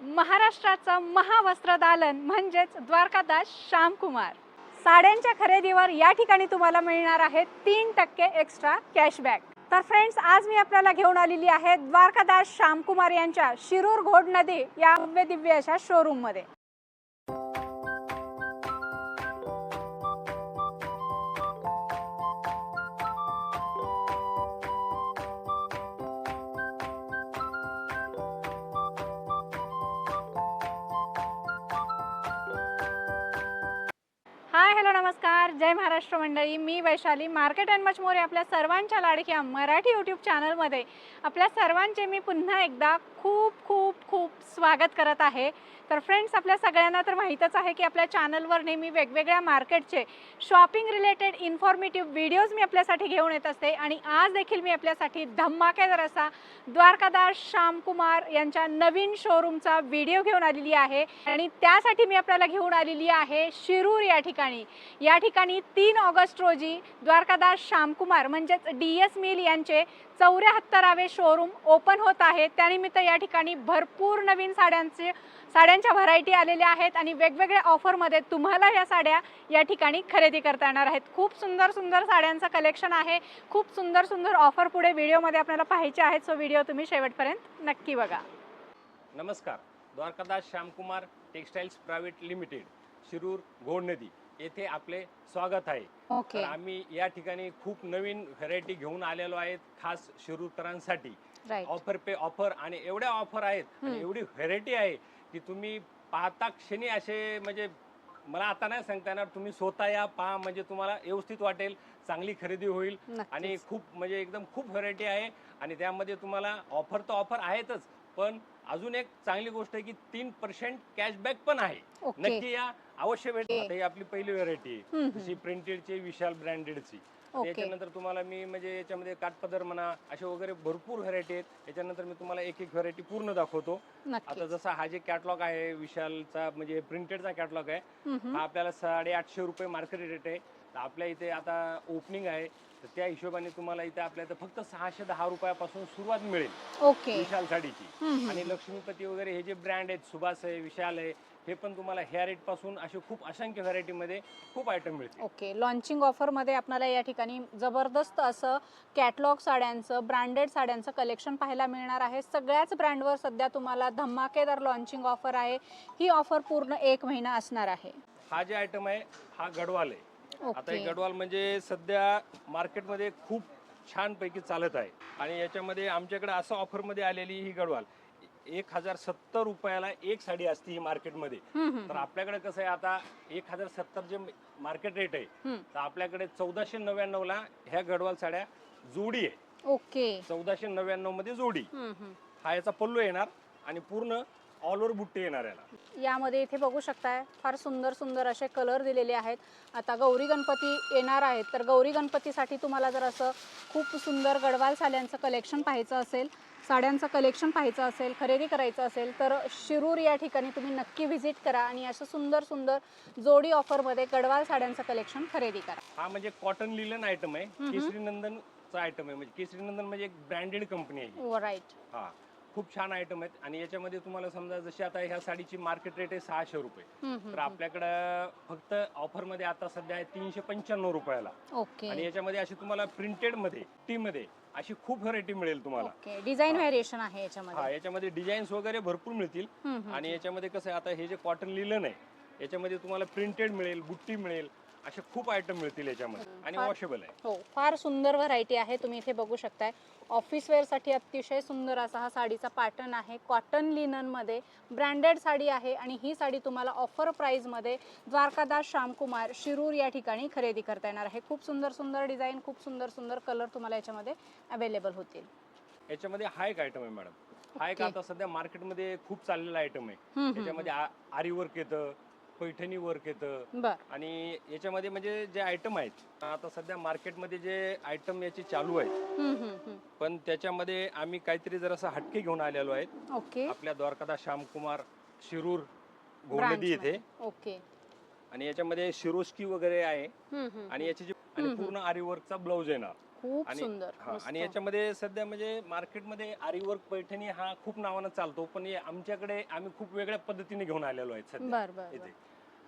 महाराष्ट्राचं महावस्त्रदालन म्हणजेच द्वारकादास श्यामकुमार. साड्यांच्या खरेदीवर या ठिकाणी तुम्हाला मिळणार आहे तीन टक्के एक्स्ट्रा कॅशबॅक तर फ्रेंड्स आज मी आपल्याला घेऊन आलेली आहे द्वारकादास श्यामकुमार यांच्या शिरूर घोड नदी या भव्य दिव्य अशा शोरूम जय महाराष्ट्र मंडळी मी Vaishali. Market and much more आपल्या सर्वांच्या लाडक्या मराठी यूट्यूब चॅनलमध्ये. आपल्या सर्वांचे मी पुन्हा एकदा खूप खूप खूप स्वागत करत आहे. तर फ्रेंड्स आपल्या सगळ्यांना तर माहीतच आहे की आपल्या चॅनलवर नेहमी वेगवेगळ्या मार्केटचे शॉपिंग रिलेटेड इन्फॉर्मेटिव्ह व्हिडिओज मी आपल्यासाठी घेऊन येत असते. आणि आज देखील मी आपल्यासाठी धमाकेदार असा द्वारकादास श्यामकुमार यांच्या नवीन शोरूमचा व्हिडिओ घेऊन आलेली आहे. आणि त्यासाठी मी आपल्याला घेऊन आलेली आहे शिरूर या ठिकाणी. या ठिकाणी आणि तीन ऑगस्ट रोजी द्वारकादास श्यामकुमार म्हणजेच डी एस मिल यांचे चौऱ्याहत्तरावे शोरूम ओपन होत आहे. त्यानिमित्त या ठिकाणी भरपूर नवीन साड्यांचे साड्यांच्या व्हरायटी आलेल्या आहेत आणि वेगवेगळ्या ऑफरमध्ये तुम्हाला या साड्या या ठिकाणी खरेदी करता येणार आहेत. खूप सुंदर सुंदर साड्यांचं कलेक्शन आहे. खूप सुंदर सुंदर ऑफर पुढे व्हिडिओमध्ये आपल्याला पाहायचे आहेत. सो व्हिडिओ तुम्ही शेवटपर्यंत नक्की बघा. नमस्कार. Dwarkadas Shyamkumar textiles private limited Shirur Ghod नदी. येथे आपले स्वागत आहे. ओके. तर आम्ही या ठिकाणी खूप नवीन व्हरायटी घेऊन आलेलो आहेत खास शिरूरकरांसाठी राईट ऑफर पे ऑफर आणि एवढ्या ऑफर आहेत आणि. एवढी व्हरायटी आहे की तुम्ही पाहता क्षणी असे म्हणजे मला आता नाही सांगता येणार तुम्ही स्वतः या पहा म्हणजे तुम्हाला व्यवस्थित वाटेल चांगली खरेदी होईल. आणि खूप म्हणजे एकदम खूप व्हरायटी आहे आणि त्यामध्ये तुम्हाला ऑफर तर ऑफर आहेतच पण अजून एक चांगली गोष्ट आहे की तीन पर्सेंट कॅशबॅक पण आहे. नक्की या अवश्य भेट. आता ही आपली पहिली व्हरायटी आहे. हम्म, हम्म. जशी प्रिंटेडची विशाल ब्रँडेडची ओके. त्याच्यानंतर तुम्हाला मी म्हणजे याच्यामध्ये काठपदर म्हणा असे वगैरे भरपूर व्हरायटी आहेत. त्याच्यानंतर मी तुम्हाला एक एक व्हरायटी पूर्ण दाखवतो. आता नक्की जसा हा जे कॅटलॉग आहे विशालचा म्हणजे प्रिंटेडचा कॅटलॉग आहे हम्म, हा आपल्याला साडेआठशे रुपये मार्केट रेट आहे. तर आपल्या इथे आता ओपनिंग आहे. तर त्या हिशोबाने तुम्हाला इथे आपल्या इथे फक्त सहाशे दहा रुपयापासून सुरुवात मिळेल. ओके. विशाल साडीची. आणि लक्ष्मीपती वगैरे हे जे ब्रँड आहेत सुभाष आहे विशाल आहे हे पण तुम्हाला ह्या रेटपासून असे खूप असंख्य व्हरायटी मध्ये खूप आयटम मिळतील. ओके. लॉन्चिंग ऑफरमध्ये आपल्याला या ठिकाणी जबरदस्त असं कॅटलॉग साड्यांचं ब्रँडेड साड्यांचं कलेक्शन पाहायला मिळणार आहे. सगळ्याच ब्रँडवर सध्या तुम्हाला धमाकेदार लॉन्चिंग ऑफर आहे. ही ऑफर पूर्ण एक महिना असणार आहे. हा जे आयटम आहे हा गडवाल आहे. आता हे गडवाल म्हणजे सध्या मार्केटमध्ये खूप छान पैकी चालत आहे. आणि याच्यामध्ये आमच्याकडे असं ऑफरमध्ये आलेली ही गडवाल. एक हजार सत्तर रुपयाला एक साडी असते ही मार्केटमध्ये. तर आपल्याकडे कसं आहे आता एक हजार सत्तर जे मार्केट रेट आहे. तर आपल्याकडे चौदाशे नव्याण्णव ला ह्या गडवाल साड्या जोडी आहे. ओके. चौदाशे नव्याण्णवमध्ये जोडी. हा याचा पल्लू येणार आणि पूर्ण ऑल ओव्हर बुट्टी येणार याला. यामध्ये इथे बघू शकताय फार सुंदर सुंदर असे कलर दिलेले आहेत. आता गौरी गणपती येणार आहेत. तर गौरी गणपतीसाठी तुम्हाला जर असं खूप सुंदर गडवाल साड्यांचं कलेक्शन पाहायचं असेल साड्यांचं कलेक्शन पाहायचं असेल खरेदी करायचं असेल तर शिरूर या ठिकाणी तुम्ही नक्की व्हिजिट करा आणि असं सुंदर सुंदर जोडी ऑफरमध्ये गडवाल साड्यांचं कलेक्शन खरेदी करा. हा म्हणजे कॉटन लिलन आयटम आहे. केसरी नंदनचा आयटम आहे. म्हणजे केसरी नंदन म्हणजे एक ब्रँडेड कंपनी आहे. राईट हा. खूप छान आयटम आहेत. आणि याच्यामध्ये तुम्हाला समजा जशी आता ह्या साडीची मार्केट रेट आहे सहाशे रुपये. तर आपल्याकडं फक्त ऑफरमध्ये आता सध्या आहे तीनशे पंच्याण्णव रुपयाला. आणि याच्यामध्ये अशी तुम्हाला प्रिंटेडमध्ये टी मध्ये अशी खूप व्हरायटी मिळेल तुम्हाला. डिझाईन. व्हेरिएशन आहे हा याच्यामध्ये याच्यामध्ये डिझाईन्स वगैरे भरपूर मिळतील. आणि याच्यामध्ये कसं आहे आता हे जे कॉटन लिलन आहे याच्यामध्ये तुम्हाला प्रिंटेड मिळेल बुट्टी मिळेल असे खूप आयटम मिळतील याच्यामध्ये. आणि फार- वॉशेबल आहे. हो फार सुंदर व्हरायटी आहे. तुम्ही इथे बघू शकताय. ऑफिस वेअरसाठी अतिशय सुंदर असा हा साडीचा पॅटर्न आहे. कॉटन लिननमध्ये ब्रँडेड साडी आहे आणि ही साडी तुम्हाला ऑफर प्राईजमध्ये द्वारकादास श्यामकुमार शिरूर या ठिकाणी खरेदी करता येणार आहे. खूप सुंदर सुंदर डिझाईन खूप सुंदर सुंदर कलर तुम्हाला याच्यामध्ये अवेलेबल होतील. याच्यामध्ये हा एक आयटम आहे मॅडम हा एक. आता सध्या मार्केटमध्ये खूप चाललेला आयटम आहे. हम्म, हम्म, याच्यामध्ये आ- आरी वर्क येतं. पैठणी वर्क येतं. बर. आणि याच्यामध्ये म्हणजे जे आयटम आहेत आता सध्या मार्केटमध्ये जे आयटम याचे चालू आहेत हम्म, हम्म, हम्म. पण त्याच्यामध्ये आम्ही काहीतरी जरासं हटके घेऊन आलेलो आहेत. ओके. आपल्या द्वारकादास श्यामकुमार शिरूर ब्रांचमध्ये. येथे ओके. आणि याच्यामध्ये शिरोस्की वगैरे आहे. हम्म, हम्म, आणि याची जी आणि पूर्ण आरी वर्कचा ब्लाऊज येणार खूप आणि सुंदर हा, मस्त. आणि याच्यामध्ये सध्या म्हणजे मार्केटमध्ये आरीवर्क पैठणी हा खूप नावानं चालतो पण हे आमच्याकडे आम्ही खूप वेगळ्या पद्धतीने घेऊन आलेलो आहेत सध्या. बर बर बर. इथे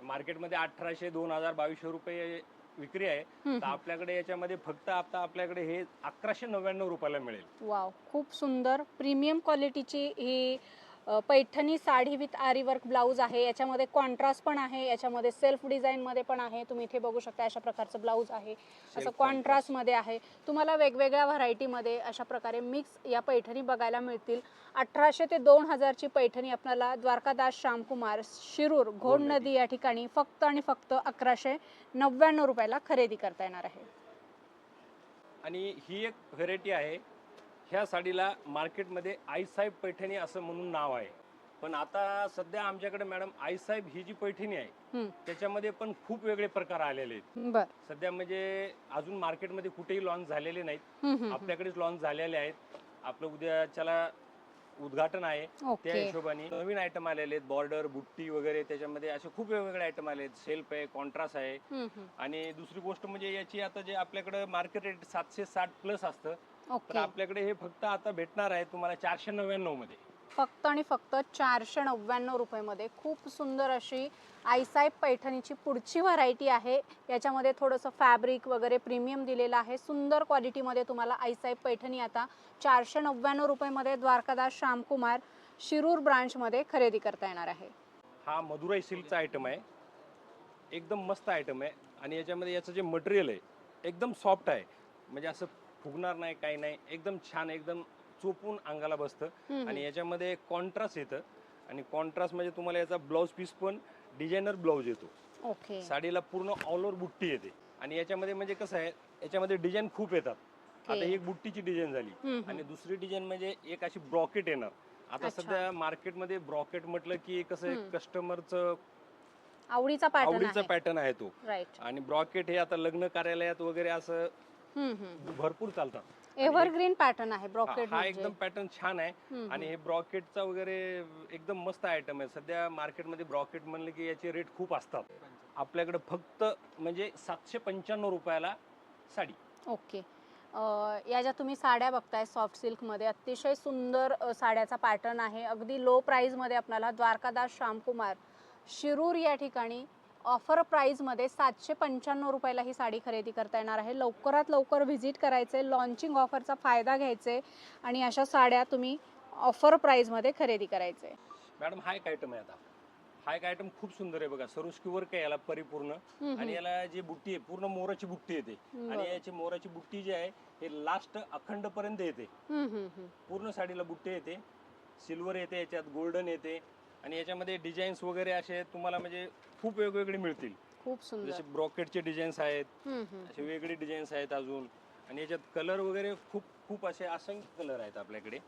मार्केटमध्ये अठराशे दोन हजार बावीसशे रुपये विक्री आहे. तर आपल्याकडे याच्यामध्ये फक्त आता आपल्याकडे हे अकराशे नव्याण्णव रुपयाला मिळेल. वाव खूप सुंदर. प्रीमियम क्वालिटीची ही Paithani sari with aari work blouse आहे. याच्यामध्ये कॉन्ट्रास्ट पण आहे. याच्यामध्ये सेल्फ डिझाईनमध्ये पण आहे. तुम्ही इथे बघू शकता अशा प्रकारचं ब्लाऊज आहे. असं कॉन्ट्रास्टमध्ये आहे. तुम्हाला वेगवेगळ्या व्हरायटीमध्ये अशा प्रकारे मिक्स या पैठणी बघायला मिळतील. अठराशे ते दोन हजारची पैठणी आपल्याला द्वारकादास श्यामकुमार शिरूर घोड. नदी. या ठिकाणी फक्त आणि फक्त अकराशे नव्याण्णव रुपयाला खरेदी करता येणार आहे. आणि ही एक व्हेरायटी आहे. ह्या साडीला मार्केटमध्ये आईसाहेब पैठणी असं म्हणून नाव आहे. पण आता सध्या आमच्याकडे मॅडम आईसाहेब ही जी पैठणी आहे त्याच्यामध्ये पण खूप वेगळे प्रकार आलेले आहेत. सध्या म्हणजे अजून मार्केटमध्ये कुठेही लॉन्च झालेले नाहीत. आपल्याकडेच लॉन्च झालेले आहेत. आपलं उद्याच्याला उद्घाटन आहे त्या हिशोबाने. नवीन आयटम आलेले आहेत बॉर्डर बुट्टी वगैरे त्याच्यामध्ये असे खूप वेगवेगळे आयटम आले आहेत. सेल्फ आहे कॉन्ट्रास्ट आहे. आणि दुसरी गोष्ट म्हणजे याची आता जे आपल्याकडे मार्केट रेट सातशे साठ प्लस असतं तर ओके. आपल्याकडे हे फक्त आता भेटणार आहे तुम्हाला चारशे नव्याण्णवमध्ये. फक्त आणि फक्त चारशे नव्याण्णव रुपयेमध्ये. खूप सुंदर अशी आईसाहेब पैठणीची पुढची व्हरायटी आहे. याच्यामध्ये थोडंसं फॅब्रिक वगैरे प्रीमियम दिलेलं आहे. सुंदर क्वालिटीमध्ये तुम्हाला आईसाहेब पैठणी आता चारशे नव्याण्णव रुपयेमध्ये द्वारकादास श्यामकुमार शिरूर ब्रांचमध्ये खरेदी करता येणार आहे. हा मधुराई सिल्कचा आयटम आहे. एकदम मस्त आयटम आहे. आणि याच्यामध्ये याचं जे मटेरियल आहे एकदम सॉफ्ट आहे. म्हणजे असं फुगणार नाही काही नाही. एकदम छान एकदम चोपून अंगाला बसतं. आणि याच्यामध्ये कॉन्ट्रास्ट येतं. आणि कॉन्ट्रास्ट म्हणजे तुम्हाला याचा ब्लाऊज पीस पण डिझायनर ब्लाऊज येतो. ओके साडीला पूर्ण ऑल ओव्हर बुट्टी येते. आणि याच्यामध्ये म्हणजे कसं आहे याच्यामध्ये डिझाईन खूप येतात. आता एक बुट्टीची डिझाईन झाली. आणि. दुसरी डिझाईन म्हणजे एक अशी ब्रॉकेट येणार. आता. सध्या मार्केटमध्ये ब्रॉकेट म्हटलं की कसं आहे. कस्टमरचं आवडीचा पॅटर्न आवडीचा आहे. पॅटर्न आहे तो. आणि ब्रॉकेट हे आता लग्न कार्यालयात वगैरे असं भरपूर चालतात. एव्हरग्रीन पॅटर्न आहे ब्रॉकेट हा एकदम पॅटर्न छान आहे. आणि हे ब्रॉकेटचा वगैरे एकदम मस्त आयटम आहे. सध्या मार्केटमध्ये ब्रॉकेट म्हणलं की याचे रेट खूप असतात. आपल्याकडे फक्त म्हणजे सातशे पंच्याण्णव रुपयाला साडी. ओके. या ज्या तुम्ही साड्या बघताय सॉफ्ट सिल्कमध्ये अतिशय सुंदर अ, साड्याचा पॅटर्न आहे. अगदी लो प्राईजमध्ये आपल्याला द्वारकादास श्यामकुमार शिरूर या ठिकाणी ऑफर प्राईजमध्ये सातशे पंच्याण्णव रुपयाला ही साडी खरेदी करता येणार आहे. लवकरात लवकर व्हिजिट करायचे लॉन्चिंग ऑफरचा फायदा घ्यायचे आणि अशा साड्या तुम्ही ऑफर प्राईजमध्ये खरेदी करायचे. मॅडम हा एक आयटम आहे आता. हा एक आयटम खूप सुंदर आहे बघा. सरुस्की वर्क आहे याला परिपूर्ण. आणि याला जी बुट्टी आहे पूर्ण मोराची बुट्टी येते आणि. याची मोराची बुट्टी जी आहे हे लास्ट अखंड पर्यंत येते. पूर्ण साडीला बुट्टी येते. सिल्वर येते याच्यात गोल्डन येते. आणि याच्यामध्ये डिझाईन्स वगैरे असे तुम्हाला म्हणजे खूप वेगवेगळे मिळतील. खूप सुंदर. जसे ब्रॉकेटचे डिझाईन्स आहेत. असे वेगळे डिझाईन्स आहेत अजून. आणि याच्यात कलर वगैरे खूप खूप असे असंख्य कलर आहेत आपल्याकडे.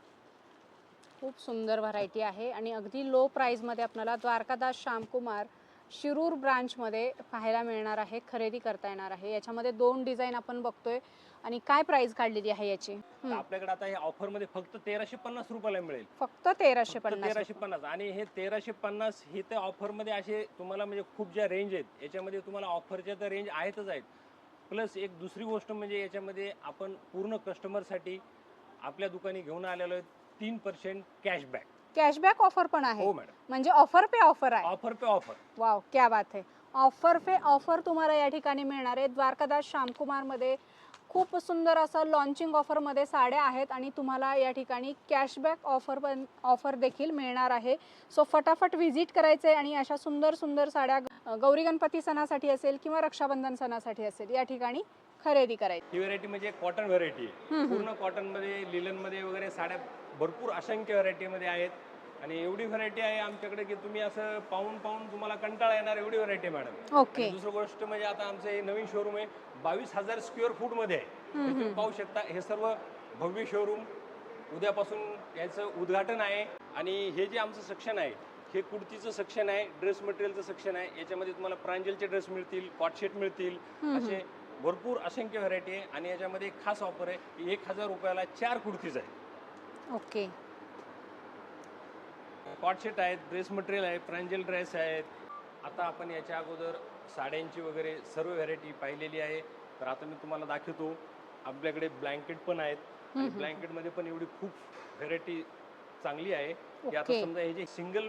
खूप सुंदर व्हरायटी आहे आणि अगदी लो प्राईजमध्ये आपल्याला द्वारकादास श्यामकुमार शिरूर ब्रांचमध्ये पाहायला मिळणार आहे खरेदी करता येणार आहे. याच्यामध्ये दोन डिझाईन आपण बघतोय. आणि काय प्राइस काढलेली आहे याची? तर. आपल्याकडे आता हे ऑफरमध्ये फक्त तेराशे पन्नास रुपयाला मिळेल. फक्त तेराशे फक्त पन्नास. तेराशे पन्नास. आणि हे तेराशे पन्नास हे त्या ऑफरमध्ये असे तुम्हाला म्हणजे खूप ज्या रेंज आहेत याच्यामध्ये तुम्हाला ऑफरच्या तर रेंज आहेतच आहेत. प्लस एक दुसरी गोष्ट म्हणजे याच्यामध्ये आपण पूर्ण कस्टमरसाठी आपल्या दुकानी घेऊन आलेलो आहे तीन पर्सेंट कॅशबॅक कॅशबॅक ऑफर पण आहे. हो मॅडम. म्हणजे ऑफर पे ऑफर आहे. ऑफर पे ऑफर. वाव क्या बात आहे ऑफर पे ऑफर तुम्हाला या ठिकाणी मिळणार आहे. द्वारकादास श्यामकुमारमध्ये खूप सुंदर असं लॉन्चिंग ऑफरमध्ये साड्या आहेत आणि तुम्हाला या ठिकाणी कॅशबॅक ऑफर पण ऑफर देखील मिळणार आहे. सो फटाफट व्हिजिट करायचे आणि अशा सुंदर सुंदर साड्या गौरी गणपती सणासाठी असेल किंवा रक्षाबंधन सणासाठी असेल या ठिकाणी खरेदी करायची. ही व्हरायटी म्हणजे कॉटन व्हरायटी आहे. हम्म, पूर्ण कॉटनमध्ये लिलनमध्ये वगैरे साड्या भरपूर असंख्य व्हरायटी मध्ये आहेत. आणि एवढी व्हरायटी आहे आमच्याकडे की तुम्ही असं पाहून पाहून तुम्हाला कंटाळा येणार एवढी व्हरायटी मॅडम ओके. दुसरी गोष्ट म्हणजे आता आमचं हे नवीन शोरूम आहे. बावीस हजार स्क्वेअर फूटमध्ये आहे. तुम्ही पाहू शकता. हे सर्व भव्य शोरूम उद्यापासून याचं उद्घाटन आहे. आणि हे जे आमचं सेक्शन आहे हे कुर्तीचं सेक्शन आहे ड्रेस मटेरियलचं सेक्शन आहे. याच्यामध्ये तुम्हाला प्रांजलचे ड्रेस मिळतील कॉटशेट मिळतील. असे भरपूर असंख्य व्हरायटी आहे. आणि याच्यामध्ये एक खास ऑफर आहे की एक हजार रुपयाला चार कुर्तीज आहे ओके. कॉटशेट आहेत ड्रेस मटेरियल आहे प्रांजल ड्रेस आहेत. आता आपण याच्या अगोदर साड्यांची वगैरे सर्व व्हरायटी पाहिलेली आहे. तर आता मी तुम्हाला दाखवतो आपल्याकडे ब्लँकेट पण आहेत. आणि ब्लँकेटमध्ये पण एवढी खूप व्हेरायटी चांगली आहे. की आता. समजा हे जे सिंगल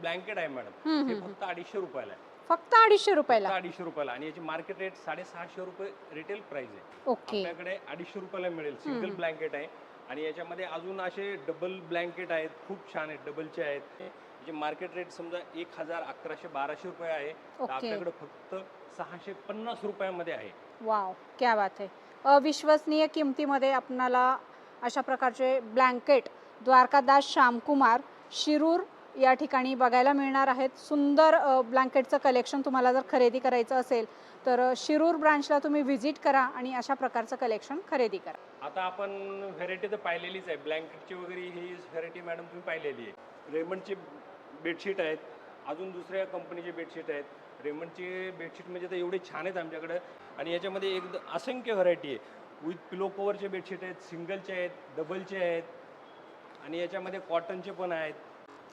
ब्लँकेट आहे मॅडम हे फक्त अडीचशे रुपयाला आहे. फक्त अडीचशे रुपयाला? अडीचशे रुपयाला. आणि याची मार्केट रेट साडेसहाशे रुपये रिटेल प्राइस आहे. आपल्याकडे अडीचशे रुपयाला मिळेल सिंगल ब्लँकेट आहे. आणि याच्यामध्ये अजून असे डबल ब्लँकेट आहेत खूप छान आहेत डबलचे आहेत. याची मार्केट रेट समजा एक हजार अकराशे बाराशे रुपये आहे तर. आपल्याकडे फक्त सहाशे पन्नास रुपयामध्ये आहे. वाव क्या बात आहे अविश्वसनीय किमतीमध्ये आपणाला अशा प्रकारचे ब्लँकेट द्वारकादास श्यामकुमार शिरूर या ठिकाणी बघायला मिळणार आहेत. सुंदर ब्लँकेटचं कलेक्शन तुम्हाला जर खरेदी करायचं असेल तर शिरूर ब्रांचला तुम्ही व्हिजिट करा आणि अशा प्रकारचं कलेक्शन खरेदी करा. आता आपण व्हेरायटी तर पाहिलेलीच आहे. ब्लँकेटची वगैरे ही व्हेरायटी मॅडम तुम्ही पाहिलेली आहे. रेमंडची बेडशीट आहेत. अजून दुसऱ्या कंपनीचे बेडशीट आहेत. रेमंडचे बेडशीट म्हणजे तर एवढे छान आहेत आमच्याकडे. आणि याच्यामध्ये एक असंख्य व्हरायटी आहे. विथ पिलो कवरचे बेडशीट आहेत सिंगलचे आहेत डबलचे आहेत. आणि याच्यामध्ये कॉटनचे पण आहेत.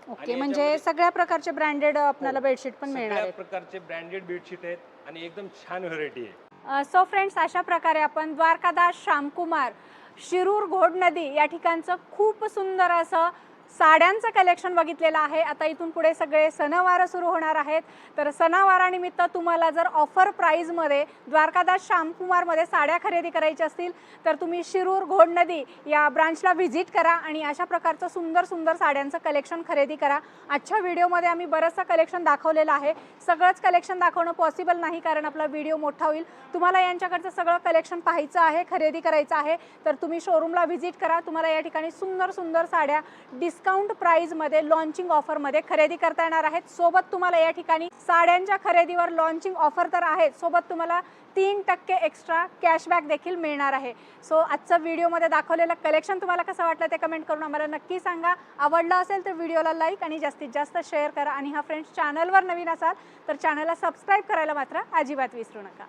ओके आणि म्हणजे याच्यामध्ये- सगळ्या प्रकारचे ब्रँडेड आपल्याला हो. बेडशीट पण मिळणार सगळ्या आहेत प्रकारचे ब्रँडेड बेडशीट आहेत आणि एकदम छान व्हरायटी आहे सो फ्रेंड्स अशा प्रकारे आपण द्वारकादास श्यामकुमार शिरूर घोड नदी या ठिकाणचं खूप सुंदर असं साड्यांचं कलेक्शन बघितलेलं आहे. आता इथून पुढे सगळे सणवार सुरू होणार आहेत. तर सणावारानिमित्त तुम्हाला जर ऑफर प्राईजमध्ये द्वारकादास श्यामकुमारमध्ये साड्या खरेदी करायच्या असतील तर तुम्ही शिरूर घोड नदी या ब्रांचला व्हिजिट करा आणि अशा प्रकारचं सुंदर सुंदर साड्यांचं कलेक्शन खरेदी करा. आजच्या व्हिडिओमध्ये आम्ही बरंचसं कलेक्शन दाखवलेलं आहे. सगळंच कलेक्शन दाखवणं पॉसिबल नाही कारण आपला व्हिडिओ मोठा होईल. तुम्हाला यांच्याकडचं सगळं कलेक्शन पाहायचं आहे खरेदी करायचं आहे. तर तुम्ही शोरूमला व्हिजिट करा. तुम्हाला या ठिकाणी सुंदर सुंदर साड्या डिस डिस्काउंट प्राईजमध्ये लॉन्चिंग ऑफरमध्ये खरेदी करता येणार आहेत. सोबत तुम्हाला या ठिकाणी साड्यांच्या खरेदीवर लॉन्चिंग ऑफर तर आहे सोबत तुम्हाला तीन टक्के एक्स्ट्रा कॅशबॅक देखील मिळणार आहे. सो आजचं व्हिडिओमध्ये दाखवलेलं कलेक्शन तुम्हाला कसं वाटलं ते कमेंट करून आम्हाला नक्की सांगा. आवडलं असेल तर व्हिडिओला लाईक आणि जास्तीत जास्त शेअर करा. आणि हा फ्रेंड्स चॅनलवर नवीन असाल तर चॅनलला सबस्क्राईब करायला मात्र अजिबात विसरू नका.